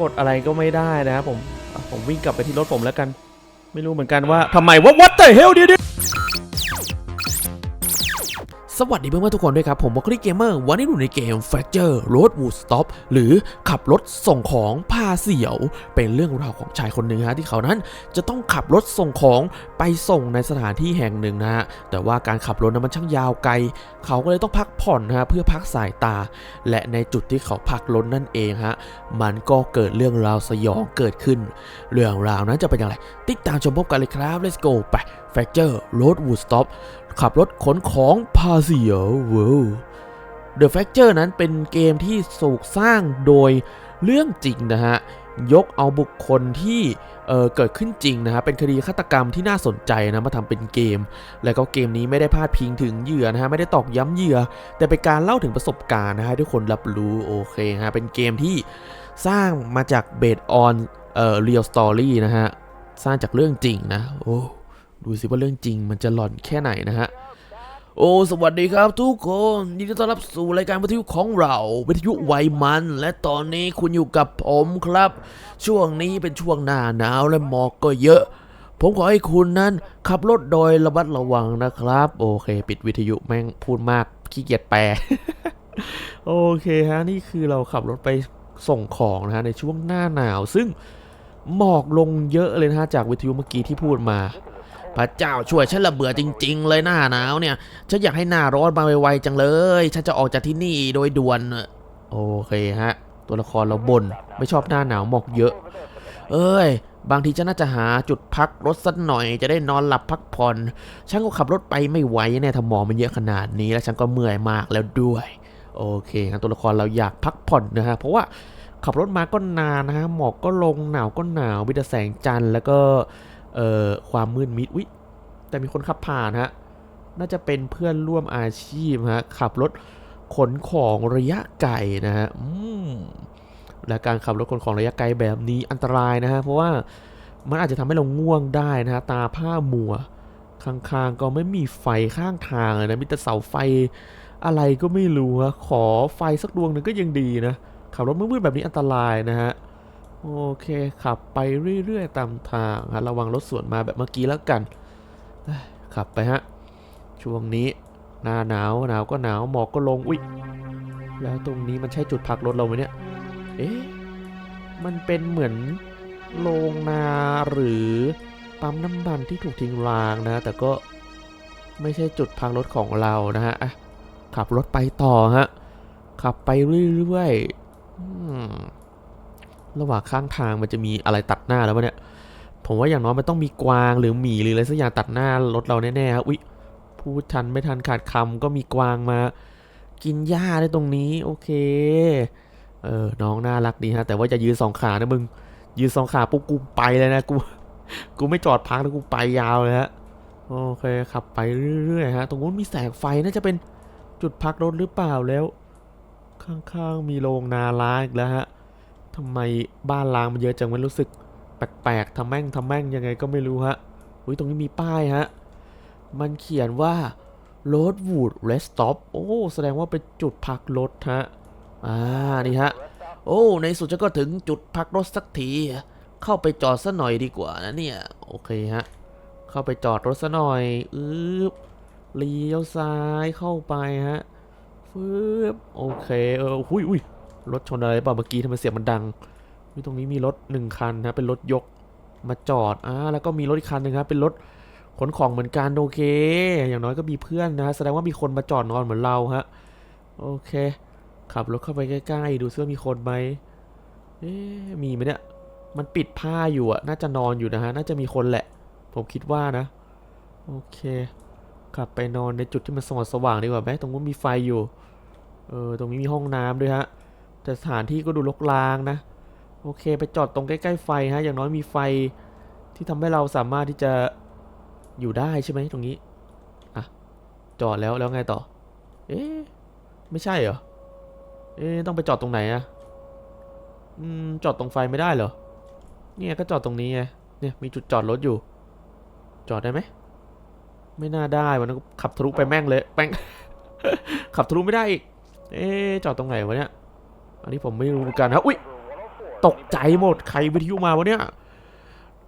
กดอะไรก็ไม่ได้นะครับผมอะผมวิ่งกลับไปที่รถผมแล้วกัน ไม่รู้เหมือนกันว่าทำไมว่า what the hell เดี๋ยว สวัสดีเพื่อนๆทุกคนด้วยครับ ผมบอกคลิกเกมเมอร์วันนี้อยู่ในเกม Fracture Road Wood Stop หรือขับรถส่งของพาเสียว เป็นเรื่องราวของชายคนหนึ่งฮะที่เขานั้นจะต้องขับรถส่งของไปส่งในสถานที่แห่งหนึ่งนะฮะแต่ว่าการขับรถนั้นมันช่างยาวไกล เขาก็เลยต้องพักผ่อนนะฮะเพื่อพักสายตา และในจุดที่เขาพักรถนั่นเองฮะมันก็เกิดเรื่องราวสยองเกิดขึ้น เรื่องราวนั้นจะเป็นอย่างไร ติดตามชมพบกันเลยครับ let's go ไป Fracture Road Wood Stop ขับรถขนของพาเสียวว้าว The Fracture นั้นเป็นเกมที่สูกสร้างโดยเรื่องจริงนะฮะ ยกเอาบุคคลที่เเกิดขึ้นจริงนะฮะ เป็นคดีฆาตกรรมที่น่าสนใจนะ มาทำเป็นเกม แล้วก็เกมนี้ไม่ได้พาดพิงถึงเหยื่อนะฮะ ไม่ได้ตอกย้ำเหยื่อ แต่เป็นการเล่าถึงประสบการณ์นะฮะทุกคนรับรู้โอเคฮะ เป็นเกมที่สร้างมาจากเบสออนเอ่อ real story นะฮะ สร้างจากเรื่องจริงนะโอ้ ดูสิว่าเรื่องจริงมันจะหลอนแค่ไหนนะฮะ โอ้ สวัสดีครับทุกคนยินดีต้อนรับสู่รายการวิทยุของเรา วิทยุไวมัน และตอนนี้คุณอยู่กับผมครับ ช่วงนี้เป็นช่วงหน้าหนาวและหมอกก็เยอะ ผมขอให้คุณนั้น ขับรถโดยระมัดระวังนะครับ โอเค ปิดวิทยุแม่งพูดมากขี้เกียจแปล โอเคฮะนี่คือเราขับรถไปส่งของนะฮะในช่วงหน้าหนาว ซึ่งหมอกลงเยอะเลยนะฮะจากวิทยุเมื่อกี้ที่พูดมา พระเจ้าช่วยฉันละเบื่อจริง ๆ เลยหน้าหนาวเนี่ย ฉันอยากให้หน้าร้อนมาไวๆจังเลย ฉันจะออกจากที่นี่โดยด่วน โอเคฮะ ตัวละครเราบน่นไม่ชอบหน้าหนาวหมอกเยอะ เอ้ย บางทีฉันน่าจะหาจุดพักรถสักหน่อยจะได้นอนหลับพักผ่อน ฉันก็ขับรถไปไม่ไหวแน่ถ้าหมอมันเยอะขนาดนี้แล้วฉันก็เมื่อยมากแล้วด้วย โอเคครับตัวละครเราอยากพักผ่อนนะฮะเพราะว่าขับรถมาก็นานนะฮะหมอกก็ลงหนาวก็หนาวมีแต่แสงจันทร์แล้วก็ เอ่อความมืดมิดวิแต่มีคนขับผ่านฮะน่าจะเป็นเพื่อนร่วมอาชีพฮะขับรถขนของระยะไกลนะฮะอืมและการขับรถขนของระยะไกลแบบนี้อันตรายนะฮะเพราะว่ามันอาจจะทำให้เราง่วงได้นะฮะตาผ้ามัวข้างๆก็ไม่มีไฟข้างทางเลยนะมีแต่เสาไฟอะไรก็ไม่รู้ฮะขอไฟสักดวงหนึ่งก็ยังดีนะขับรถมืดๆแบบนี้อันตรายนะฮะ โอเคขับไปเรื่อยๆตามทางฮะระวังรถสวนมาแบบเมื่อกี้แล้วกันขับไปฮะช่วงนี้หน้าหนาวหนาวก็หนาวหมอกก็ลงอุ๊ยแล้วตรงนี้มันใช่จุดพักรถเราไหมเนี่ยเอ๊ะมันเป็นเหมือนโรงนาหรือปั๊มน้ำมันที่ถูกทิ้งร้างนะ แต่ก็ไม่ใช่จุดพักรถของเรานะฮะขับรถไปต่อฮะขับไปเรื่อยๆ ระหว่างข้างทางมันจะมีอะไรตัดหน้าแล้ววะเนี่ย ผมว่าอย่างน้อยมันต้องมีกวางหรือหมีหรืออะไรสักอย่างตัดหน้ารถเราแน่ๆครับอุ๊ยพูดทันไม่ทันขาดคำก็มีกวางมากินหญ้าได้ตรงนี้ โอเค เออ น้องน่ารักดีฮะ แต่ว่าจะยืนสองขานะมึง ยืนสองขาปุ๊บกูไปเลยนะกู กูไม่จอดพักแล้วกูไปยาวเลยฮะ โอเคขับไปเรื่อยๆฮะ ตรงนู้นมีแสงไฟน่าจะเป็นจุดพักรถหรือเปล่าแล้ว ข้างๆมีโรงนาล้างอีกแล้วฮะ ทำไมบ้านล้างมันเยอะจังมันรู้สึกแปลกๆทำแม่งทำแม่งยังไงก็ไม่รู้ฮะอุ้ยตรงนี้มีป้ายฮะ มันเขียนว่า Roadwood Rest Stop โอ้ แสดงว่าเป็นจุดพักรถฮะ อ่า นี่ฮะ โอ้ ในสุดจะก็ถึงจุดพักรถสักที เข้าไปจอดซะหน่อยดีกว่านะเนี่ย โอเคฮะ เข้าไปจอดรถซะหน่อย อืบเลี้ยวซ้ายเข้าไปฮะฟืบโอเค เออ หุยอุ้ย รถชนอะไรเปล่าเมื่อกี้ทำไมเสียงมันดังนี่ตรงนี้มีรถหนึ่งคันนะเป็นรถยกมาจอดอ่าแล้วก็มีรถอีกคันหนึ่งครับเป็นรถขนของเหมือนกันโอเค อย่างน้อยก็มีเพื่อนนะแสดงว่ามีคนมาจอดนอนเหมือนเราฮะโอเค ขับรถเข้าไปใกล้ๆดูซิว่ามีคนไหมเอ๊มีไหมเนี่ยมันปิดผ้าอยู่อะน่าจะนอนอยู่นะฮะน่าจะมีคนแหละ ผมคิดว่านะ โอเคขับไปนอนในจุดที่มันสว่างสว่างๆดีกว่าไหมตรงนู้นมีไฟอยู่เออตรงนี้มีห้องน้ำด้วยฮะ แต่สถานที่ก็ดูรกร้างนะ โอเคไปจอดตรงใกล้ๆไฟฮะ อย่างน้อยมีไฟที่ทำให้เราสามารถที่จะอยู่ได้ใช่ไหมตรงนี้ อะ จอดแล้วแล้วไงต่อ เอ๊ะ ไม่ใช่เหรอ เอ๊ะ ต้องไปจอดตรงไหนอะอืม จอดตรงไฟไม่ได้เหรอ เนี่ยก็จอดตรงนี้ไง เนี่ยมีจุดจอดรถอยู่ จอดได้ไหม ไม่น่าได้วันนั้นขับทะลุไปแม่งเลยแม่งขับทะลุไม่ได้อีก เอ๊ะ จอดตรงไหนวะเนี่ย อันนี้ผมไม่รู้เหมือนกันครับอุ้ยตกใจหมดใครวิทยุมาวะเนี่ย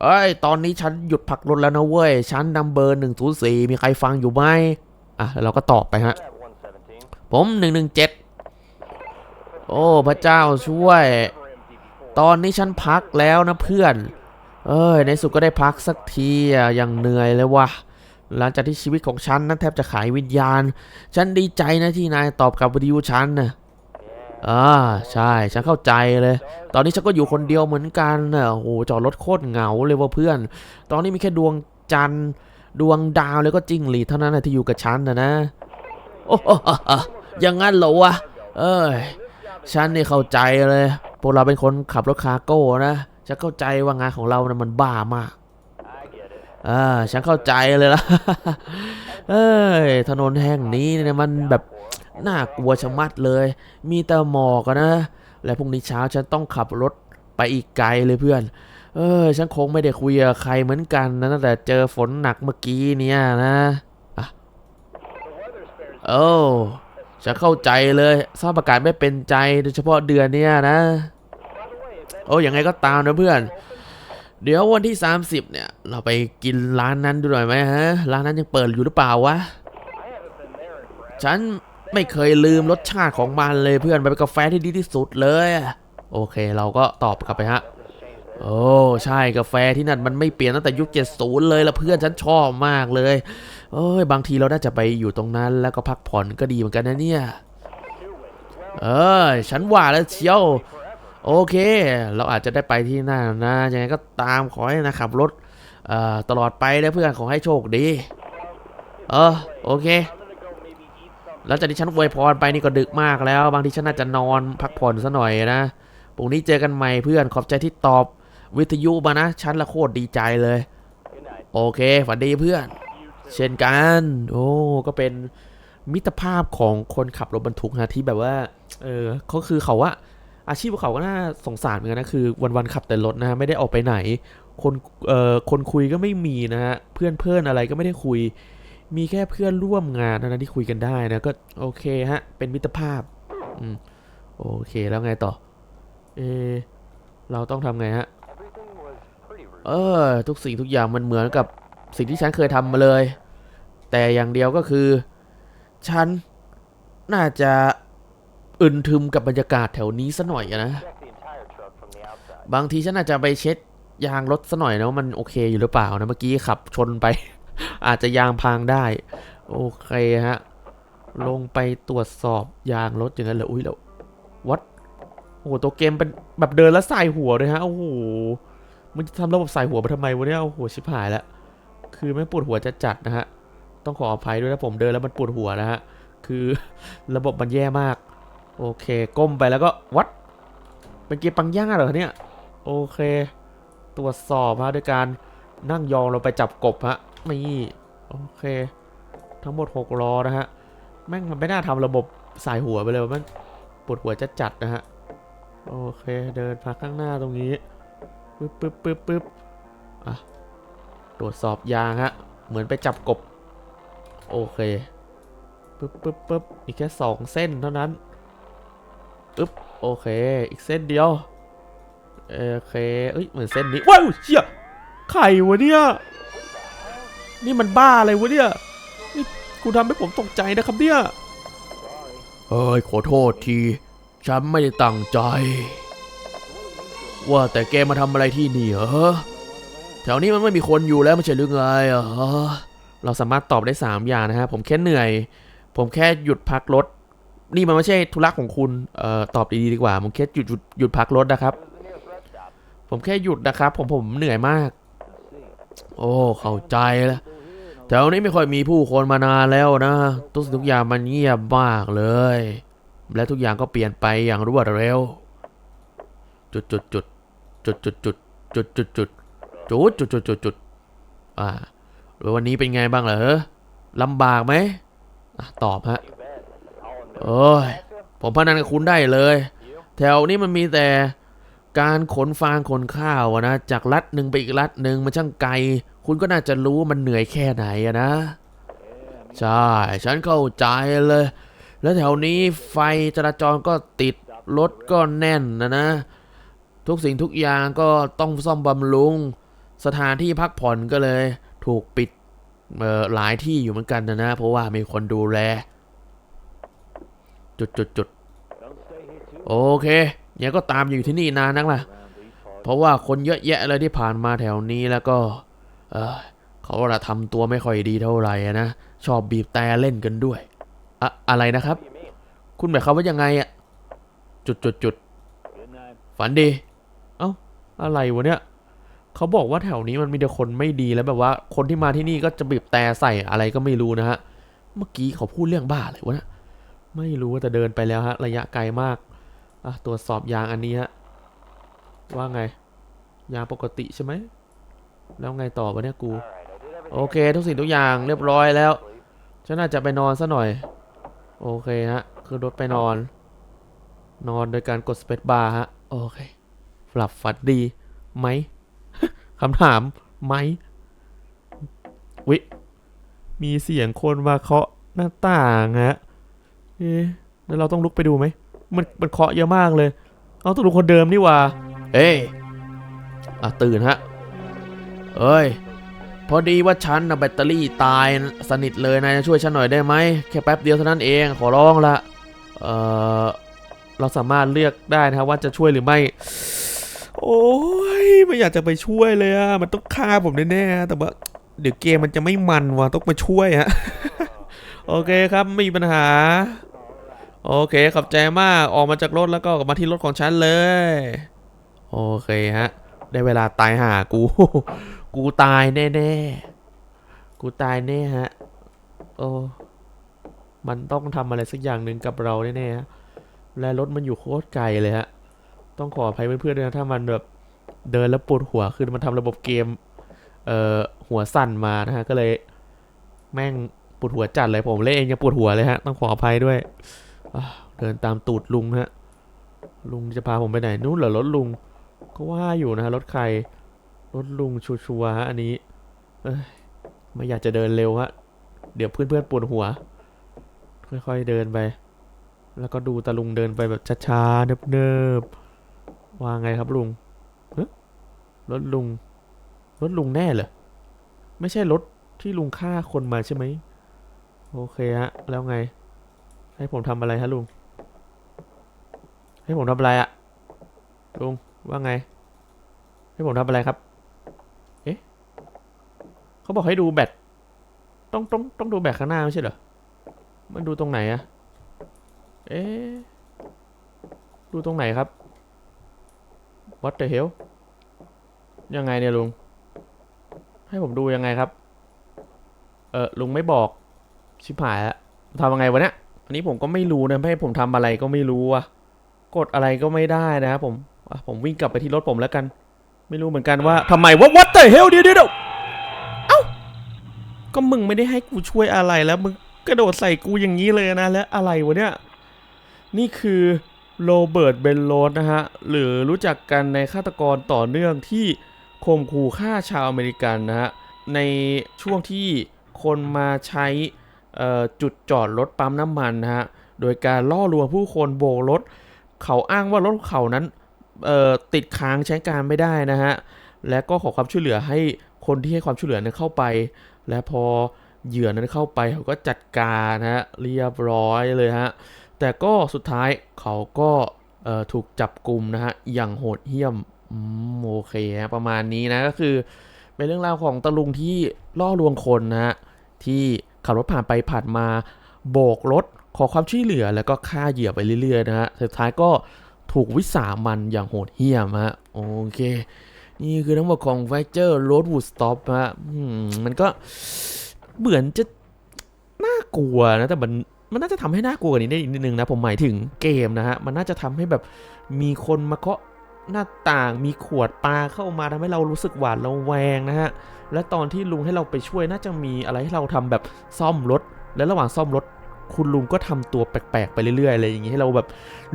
เอ้ย ตอนนี้ฉันหยุดพักรถแล้วนะเว้ย ฉันนำเบอร์หนึ่งศูนย์สี่มีใครฟังอยู่ไหมอะแล้วเราก็ตอบไปฮะ ผมหนึ่งหนึ่งเจ็ดโอ้ พระเจ้าช่วย ตอนนี้ฉันพักแล้วนะเพื่อน เอ้ย ในสุดก็ได้พักสักทีอะอย่างเหนื่อยเลยวะหลังจากที่ชีวิตของฉันนั้นแทบจะขายวิญญาณ ฉันดีใจนะที่นายตอบกลับวิดีโอฉันนะ อ่าใช่ฉันเข้าใจเลย ตอนนี้ฉันก็อยู่คนเดียวเหมือนกันนะโอ้โหจอดรถโคตรเหงาเลยว่ะเพื่อน ตอนนี้มีแค่ดวงจันทร์ดวงดาวแล้วก็จิ้งหรีดเท่านั้นนะที่อยู่กับฉันนะนะ โอ้โหอย่างงั้นเหรอวะเอ้ยฉันนี่เข้าใจเลยพวกเราเป็นคนขับรถคาร์โก้นะฉันเข้าใจว่างานของเรานะมันบ้ามากอ่าฉันเข้าใจเลยละเอ้ยถนนแห่งนี้เนี่ยมันแบบ น่ากลัวชะมัดเลย มีแต่หมอกนะ และพรุ่งนี้เช้าฉันต้องขับรถไปอีกไกลเลยเพื่อน เออ ฉันคงไม่ได้คุยกับใครเหมือนกันนะตั้งแต่เจอฝนหนักเมื่อกี้เนี่ยนะอะโอ้ฉันเข้าใจเลยสภาพอากาศไม่เป็นใจโดยเฉพาะเดือนเนี้ยนะ โอ้ยังไงก็ตามนะเพื่อน เดี๋ยววันที่ 30 เนี่ย เราไปกินร้านนั้นดูหน่อยไหมฮะ ร้านนั้นยังเปิดอยู่หรือเปล่าวะ ฉัน ไม่เคยลืมรสชาติของมันเลยเพื่อนมันเป็นกาแฟที่ดีที่สุดเลย โอเคเราก็ตอบกลับไปฮะ โอ้ใช่กาแฟที่นั่นมันไม่เปลี่ยนตั้งแต่ยุค70เลยละเพื่อนฉันชอบมากเลยเอ้ยบางทีเราน่าจะไปอยู่ตรงนั้น แล้วก็พักผ่อนก็ดีเหมือนกันนะเนี่ย เออฉันว่าแล้วเชียวโอเค เราอาจจะได้ไปที่นั่นนะยังไงก็ตามขอให้นะขับรถเอ่อตลอดไปนะเพื่อนขอให้โชคดี เออโอเค แล้วจากที่ฉันอวยพรไปนี่ก็ดึกมากแล้ว บางทีฉันน่าจะนอนพักผ่อนซะหน่อยนะพรุ่งนี้เจอกันใหม่เพื่อนขอบใจที่ตอบวิทยุมานะฉันละโคตรดีใจเลย โอเคฝันดีเพื่อน เช่นกัน โอ้ก็เป็นมิตรภาพของคนขับรถบรรทุกนะที่แบบว่า เออเขาคือเขาว่าอาชีพของเขาก็น่าสงสารเหมือนกันนะคือ วันๆขับแต่รถนะฮะไม่ได้ออกไปไหน คนเอ่อคนคุยก็ไม่มีนะฮะเพื่อนเพื่อนอะไรก็ไม่ได้คุย มีแค่เพื่อนร่วมงานเท่านั้นที่คุยกันได้นะก็โอเคฮะ เป็นมิตรภาพอืมโอเคแล้วไงต่อ เอ เราต้องทำไงฮะ เออ ทุกสิ่งทุกอย่างมันเหมือนกับสิ่งที่ฉันเคยทำมาเลย แต่อย่างเดียวก็คือ ฉันน่าจะอึนทึมกับบรรยากาศแถวนี้ซะหน่อยนะ บางทีฉันอาจจะไปเช็ดยางรถซะหน่อยนะว่ามันโอเคอยู่หรือเปล่านะเมื่อกี้ขับชนไป อาจจะยางพังได้ โอเคฮะ ลงไปตรวจสอบยางรถอย่างนั้นเหรอ อุ้ยแล้ววัดโอ้โห ตัวเกมเป็นแบบเดินแล้วใส่หัวเลยฮะ โอ้โห มันจะทำระบบใส่หัวไปทำไมวะเนี่ย โอ้โห ชิบหายแล้ว คือไม่ปวดหัวจะจัดนะฮะ ต้องขออภัยด้วยนะผมเดินแล้วมันปวดหัวนะฮะ คือระบบมันแย่มาก โอเค ก้มไปแล้วก็วัด เป็นเกียร์ปังย่าเหรอเนี่ย โอเค ตรวจสอบฮะด้วยการนั่งยองเราไปจับกบฮะ นี่โอเค ทั้งหมด6ล้อนะฮะแม่งมันไม่น่าทำระบบสายหัวไปเลยมันปวดหัวจะจัดนะฮะโอเคเดินพักข้างหน้าตรงนี้ปึ๊บปึ๊บปึ๊บปึ๊บอะตรวจสอบยางฮะเหมือนไปจับกบโอเคปึ๊บปึ๊บปึ๊บอีกแค่สองเส้นเท่านั้นปึ๊บโอเค อีกเส้นเดียวโอเคเอ้ยเหมือนเส้นนี้ว้าวเชี่ยไข่วะเนี่ย นี่มันบ้าอะไรวะเนี่ยนี่คุณทำให้ผมตกใจนะครับเนี่ยเฮ้ยขอโทษที ฉันไม่ได้ตั้งใจ ว่าแต่แกมาทำอะไรที่นี่เหรอแถวนี้มันไม่มีคนอยู่แล้วไม่ใช่หรือไงเหรอเราสามารถตอบได้ 3 อย่างนะฮะผมแค่เหนื่อย ผมแค่หยุดพักรถ นี่มันไม่ใช่ธุระของคุณเอ่อตอบดีๆดีกว่า ผมแค่หยุดหยุดหยุดพักรถนะครับ ผมแค่หยุดนะครับ ผมผมเหนื่อยมาก โอ้เข้าใจแล้ว แถวนี้ไม่ค่อยมีผู้คนมานานแล้วนะทุกสิ่งทุกอย่างมันเงียบมากเลย และทุกอย่างก็เปลี่ยนไปอย่างรวดเร็ว จุดจุดจุดจุดจุดจุดจุดจุดจุดจุดจุดจุดจุดจุดอ่าแล้ววันนี้เป็นไงบ้างเหรอลำบากไหมตอบฮะโอ้ยผมพนันกับคุณได้เลย แถวนี้มันมีแต่การขนฟางขนข้าวนะ จากรัฐหนึ่งไปอีกรัฐหนึ่งมันช่างไกล คุณก็น่าจะรู้ว่ามันเหนื่อยแค่ไหนอะนะ ใช่ ฉันเข้าใจเลย แล้วแถวนี้ไฟจราจรก็ติด รถก็แน่นนะนะ ทุกสิ่งทุกอย่างก็ต้องซ่อมบำรุง สถานที่พักผ่อนก็เลย ถูกปิดเอ่อหลายที่อยู่เหมือนกันนะนะ เพราะว่ามีคนดูแล จุดจุดจุดโอเคยังก็ตามอยู่ที่นี่นานนักล่ะ เพราะว่าคนเยอะแยะเลยที่ผ่านมาแถวนี้แล้วก็ เออเขาละทำตัวไม่ค่อยดีเท่าไหร่นะ ชอบบีบแต่เล่นกันด้วย อะอะไรนะครับ คุณหมายความว่ายังไงอะจุดจุดจุดฝันดี เอ้า อะไรวะเนี่ย เขาบอกว่าแถวนี้มันมีแต่คนไม่ดีแล้วแบบว่า คนที่มาที่นี่ก็จะบีบแต่ใส่อะไรก็ไม่รู้นะฮะ เมื่อกี้เขาพูดเรื่องบ้าอะไรวะเนะไม่รู้ว่าแต่เดินไปแล้วฮะ ระยะไกลมากอะตรวจสอบยางอันนี้ฮะ ว่าไง ยางปกติใช่ไหม แล้วไงต่อวะเนี่ยกู โอเค ทุกสิ่งทุกอย่างเรียบร้อยแล้วฉันน่าจะไปนอนซะหน่อย โอเคฮะ คือรถไปนอน นอนโดยการกดสเปซบาร์ฮะ โอเคหลับฝันดีไหมคำถามไหมวิมีเสียงคนมาเคาะหน้าต่างฮะเอ๊ะแล้วเราต้องลุกไปดูไหม มันมันเคาะเยอะมากเลย เอาตัวลุงคนเดิมนี่หว่า เอ้ยอะตื่นฮะ เอ้ย พอดีว่าฉันนะแบตเตอรี่ตายสนิทเลยนายช่วยฉันหน่อยได้ไหมแค่แป๊บเดียวเท่านั้นเองขอร้องละเออเราสามารถเลือกได้นะครับว่าจะช่วยหรือไม่ โอ้ยไม่อยากจะไปช่วยเลยอะมันต้องฆ่าผมแน่ๆแต่ว่าเดี๋ยวเกมมันจะไม่มันว่ะต้องมาช่วยฮะโอเคครับไม่มีปัญหา โอเคขอบใจมากออกมาจากรถแล้วก็กลับมาที่รถของฉันเลย โอเคฮะ ได้เวลาตายหากู กูตายแน่ๆ กูตายแน่ฮะ โอ้ มันต้องทำอะไรสักอย่างหนึ่งกับเราแน่ๆฮะ และรถมันอยู่โคตรไกลเลยฮะ ต้องขออภัยเพื่อนๆด้วยนะถ้ามันแบบเดินแล้วปวดหัว คือมันทำระบบเกม เอ่อ หัวสั่นมานะฮะ ก็เลย แม่งปวดหัวจัดเลยผมเล่นเองยังปวดหัวเลยฮะ ต้องขออภัยด้วย เดินตามตูดลุงฮะ ลุงจะพาผมไปไหน นู่นเหรอรถลุง ก็ว่าอยู่นะฮะรถใคร รถลุงชัวร์ฮะอันนี้ เอ้ยไม่อยากจะเดินเร็วฮะ เดี๋ยวเพื่อนๆปวดหัว ค่อยๆเดินไป แล้วก็ดูตาลุงเดินไปแบบช้าๆเนิบๆว่าไงครับลุงรถลุง รถลุงแน่เหรอ ไม่ใช่รถที่ลุงฆ่าคนมาใช่ไหม โอเคฮะ แล้วไง ให้ผมทำอะไรฮะลุง ให้ผมทำอะไรอะลุงว่าไง ให้ผมทำอะไรครับ เขาบอกให้ดูแบตต้องต้องต้องดูแบตข้างหน้าไม่ใช่เหรอ มันดูตรงไหนอะเอ๊ะดูตรงไหนครับ What the hell ยังไงเนี่ยลุง ให้ผมดูยังไงครับ เออลุงไม่บอก ชิบหายแล้วทำยังไงวะเนี่ย อันนี้ผมก็ไม่รู้นะให้ผมทำอะไรก็ไม่รู้อะกดอะไรก็ไม่ได้นะครับผมผมวิ่งกลับไปที่รถผมแล้วกัน ไม่รู้เหมือนกันว่าทำไมว่า what the hell เดี๋ยวเดี๋ยวเดี๋ยวเอ้า ก็มึงไม่ได้ให้กูช่วยอะไรแล้วมึงกระโดดใส่กูอย่างนี้เลยนะแล้วอะไรวะเนี่ย นี่คือโรเบิร์ตเบนโรสนะฮะ หรือรู้จักกันในฆาตกรต่อเนื่องที่ข่มขู่ฆ่าชาวอเมริกันนะฮะ ในช่วงที่คนมาใช้จุดจอดรถปั๊มน้ำมันนะฮะ โดยการล่อลวงผู้คนโบกรถ เขาอ้างว่ารถเขานั้นติดค้างใช้การไม่ได้นะฮะ และก็ขอความช่วยเหลือให้คนที่ให้ความช่วยเหลือนั้นเข้าไป และพอเหยื่อนั้นเข้าไปเขาก็จัดการนะฮะเรียบร้อยเลยฮะแต่ก็สุดท้ายเขาก็ถูกจับกลุ่มนะฮะอย่างโหดเหี้ยมโอเคฮะประมาณนี้นะก็คือเป็นเรื่องราวของตะลุงที่ล่อลวงคนนะฮะที่ขับรถผ่านไปผ่านมาโบกรถขอความช่วยเหลือแล้วก็ฆ่าเหยื่อไปเรื่อยๆนะฮะสุดท้ายก็ถูกวิสามันอย่างโหดเหี้ยมฮะโอเค นี่คือทั้งหมดของ f a c t u r e Roadwood Stop ฮะมันก็เหมือนจะน่ากลัวนะแต่มันมันน่าจะทำให้น่ากลัวกว่านี้ได้อีกนิดนึงนะผมหมายถึงเกมนะฮะ มันน่าจะทำให้แบบมีคนมาเคาะหน้าต่างมีขวดปลาเข้ามาทำให้เรารู้สึกหวาดระแวงนะฮะ และตอนที่ลุงให้เราไปช่วยน่าจะมีอะไรให้เราทำแบบซ่อมรถ และระหว่างซ่อมรถ คุณลุงก็ทำตัวแปลกๆไปเรื่อยๆอะไรอย่างงี้ให้เราแบบ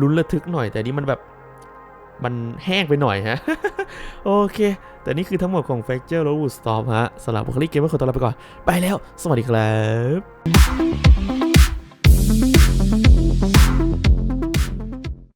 ลุ้นระทึกหน่อยแต่นี่มันแบบ มันแห้งไปหน่อยฮะ โอเค แต่นี่คือทั้งหมดของ Fracture Roadwood Stop ฮะสำหรับบุคลิกเกมเมอร์ขอตัวลาไปก่อน ไปแล้ว สวัสดีครับ